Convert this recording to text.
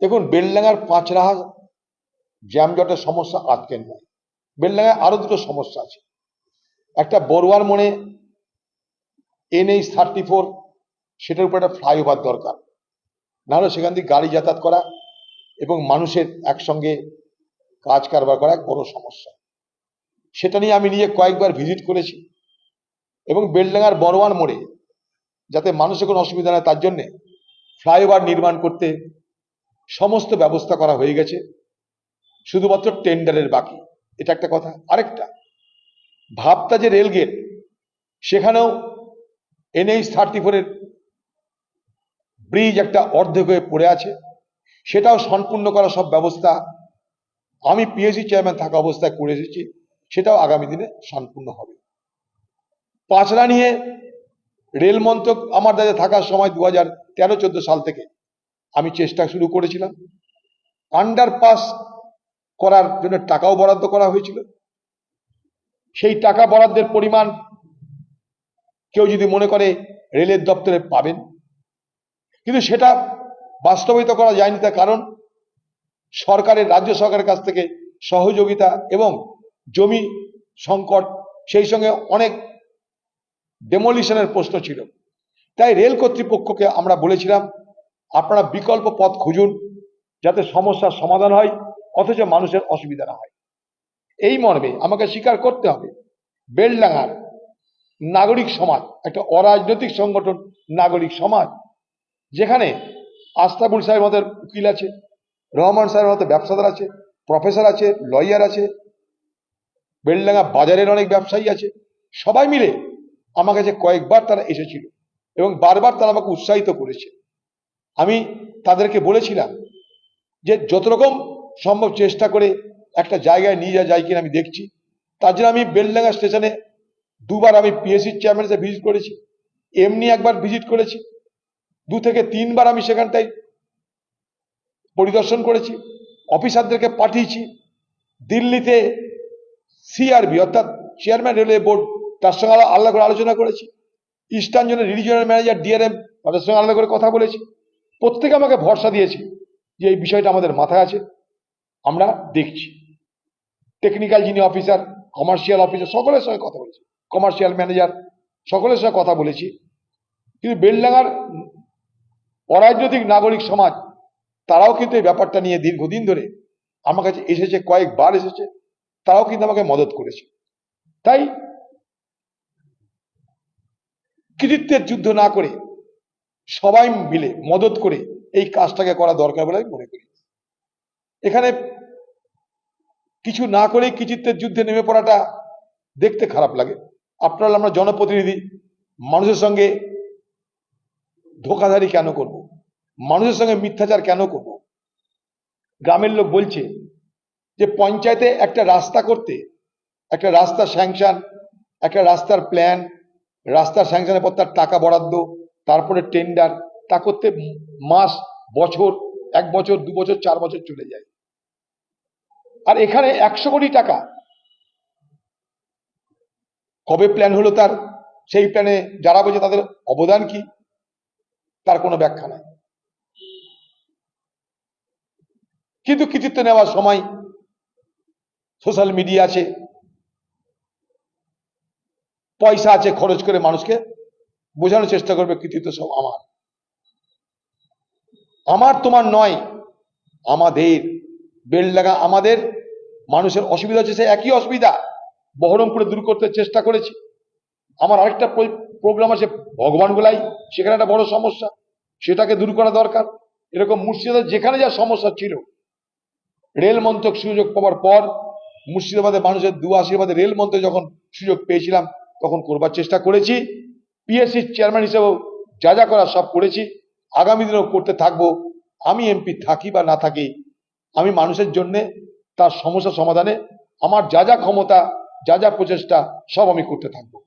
দেখুন, বেলডাঙ্গার পাঁচরাহা জ্যামজটের সমস্যা আজকের নয়। বেলডাঙ্গায় আরও দুটো সমস্যা আছে। একটা বড়ুয়ার মোড়ে এনএইচ থার্টি ফোর, সেটার উপর একটা ফ্লাইওভার দরকার। নাহলে সেখান দিয়ে গাড়ি যাতায়াত করা এবং মানুষের একসঙ্গে কাজ কারবার করা এক বড় সমস্যা। সেটা নিয়ে আমি নিজে কয়েকবার ভিজিট করেছি এবং বেলডাঙ্গার বড়োয়ান মোড়ে যাতে মানুষের কোনো অসুবিধা না তার জন্যে ফ্লাইওভার নির্মাণ করতে সমস্ত ব্যবস্থা করা হয়ে গেছে। শুধুমাত্র টেন্ডারের বাকি। এটা একটা কথা। আরেকটা, ভাবতা যে রেলগেট সেখানেও এনএইচ থার্টি ফোরের ব্রিজ একটা অর্ধেক হয়ে পড়ে আছে। সেটাও সম্পূর্ণ করা সব ব্যবস্থা আমি পিএসসি চেয়ারম্যান থাকা অবস্থায় করে এসেছি। সেটাও আগামী দিনে সম্পূর্ণ হবে। পাঁচরা নিয়ে রেল মন্ত্রক আমার দাদা থাকার সময় দু হাজার তেরো চোদ্দ সাল থেকে আমি চেষ্টা শুরু করেছিলাম। আন্ডারপাস করার জন্য টাকাও বরাদ্দ করা হয়েছিল। সেই টাকা বরাদ্দের পরিমাণ কেউ যদি মনে করে রেলের দপ্তরে পাবেন। কিন্তু সেটা বাস্তবায়িত করা যায়নি তার কারণ সরকারের, রাজ্য সরকারের কাছ থেকে সহযোগিতা এবং জমি সংকট, সেই সঙ্গে অনেক ডেমোলিশনের প্রশ্ন ছিল। তাই রেল কর্তৃপক্ষকে আমরা বলেছিলাম আপনারা বিকল্প পথ খুঁজুন যাতে সমস্যার সমাধান হয়, অথচ মানুষের অসুবিধা না হয়। এই মর্মে আমাকে স্বীকার করতে হবে, বেলডাঙ্গার নাগরিক সমাজ, একটা অরাজনৈতিক সংগঠন, নাগরিক সমাজ, যেখানে আস্তাবুল সাহেব মতো উকিল আছে, রহমান সাহেবের মতো ব্যবসাদার আছে, প্রফেসর আছে, লয়ার আছে, বেলডাঙ্গা বাজারের অনেক ব্যবসায়ী আছে, সবাই মিলে আমার কাছে কয়েকবার তারা এসেছিল এবং বারবার তারা আমাকে উৎসাহিত করেছে। আমি তাদেরকে বলেছিলাম যে যত রকম সম্ভব চেষ্টা করে একটা জায়গায় নিয়ে যাওয়া যায় কিনা আমি দেখছি। তার জন্য আমি বেলডাঙ্গা স্টেশনে দুবার আমি পিএসসির চেয়ারম্যান ভিজিট করেছি। এমনি একবার ভিজিট করেছি। দু থেকে তিনবার আমি সেখানটায় পরিদর্শন করেছি, অফিসারদেরকে পাঠিয়েছি। দিল্লিতে সিআরবি অর্থাৎ চেয়ারম্যান রেলওয়ে বোর্ড তার সঙ্গে আলাদা করে আলোচনা করেছি। ইস্টার্ন জোনের রিজিওনাল ম্যানেজার ডিআরএম তাদের সঙ্গে আলাদা করে কথা বলেছি। প্রত্যেকে আমাকে ভরসা দিয়েছে যে এই বিষয়টা আমাদের মাথায় আছে। আমরা দেখছি। টেকনিক্যাল যিনি অফিসার কমার্শিয়াল অফিসার সকলের সঙ্গে কথা বলেছি। কমার্শিয়াল ম্যানেজার সকলের সঙ্গে কথা বলেছি। কিন্তু বেলডাঙ্গার অরাজনৈতিক নাগরিক সমাজ, তারাও কিন্তু এই ব্যাপারটা নিয়ে দীর্ঘদিন ধরে আমার কাছে এসেছে, কয়েকবার এসেছে, তারাও কিন্তু আমাকে মদত করেছে। তাই কৃতিত্বের যুদ্ধ না করে সবাই মিলে মদত করে এই কাজটাকে করা দরকার বলে আমি মনে করি। এখানে কিছু না করেই কৃতিত্বের যুদ্ধে নেমে পড়াটা দেখতে খারাপ লাগে। আপনারা আমরা জনপ্রতিনিধি, মানুষের সঙ্গে ধোকাধারি কেন করব? মানুষের সঙ্গে মিথ্যাচার কেন করব? গ্রামের লোক বলছে যে পঞ্চায়েতে একটা রাস্তা করতে, একটা রাস্তা স্যাংশন, একটা রাস্তার প্ল্যান, রাস্তার স্যাংশনের পর তার টাকা বরাদ্দ তারপরে টেন্ডার তা করতে মাস, বছর, এক বছর, দু বছর, চার বছর চলে যায়। আর এখানে একশো কোটি টাকা। কবে প্ল্যান হলো তার? সেই প্ল্যানে যারা বোঝে তাদের অবদান কি? তার কোনো ব্যাখ্যা নাই। কিন্তু কৃতিত্ব নেওয়ার সময় সোশ্যাল মিডিয়া আছে, পয়সা আছে, খরচ করে মানুষকে বোঝানোর চেষ্টা করবে কৃতিত্ব সব আমার। আমার তোমার নয়, আমাদের। বেলডাঙ্গা আমাদের। মানুষের অসুবিধা হচ্ছে সে একই অসুবিধা। বহরমপুরে দূর করতে চেষ্টা করেছি। আমার আরেকটা প্রোগ্রাম আছে ভগবান গোলাই, সেখানে একটা বড় সমস্যা। সেটাকে দূর করা দরকার। এরকম মুর্শিদাবাদ যেখানে যা সমস্যা ছিল, রেল মন্ত্রক সুযোগ পাওয়ার পর মুর্শিদাবাদের মানুষের দু আশীর্বাদে রেল মন্ত্রক যখন সুযোগ পেয়েছিলাম, তখন করবার চেষ্টা করেছি। পিএসসির চেয়ারম্যান হিসেবেও যা যা করা সব করেছি। আগামী দিনেও করতে থাকব। আমি এমপি থাকি বা না থাকি, আমি মানুষের জন্যে তার সমস্যা সমাধানে আমার যা যা ক্ষমতা, যা যা প্রচেষ্টা, সব আমি করতে থাকব।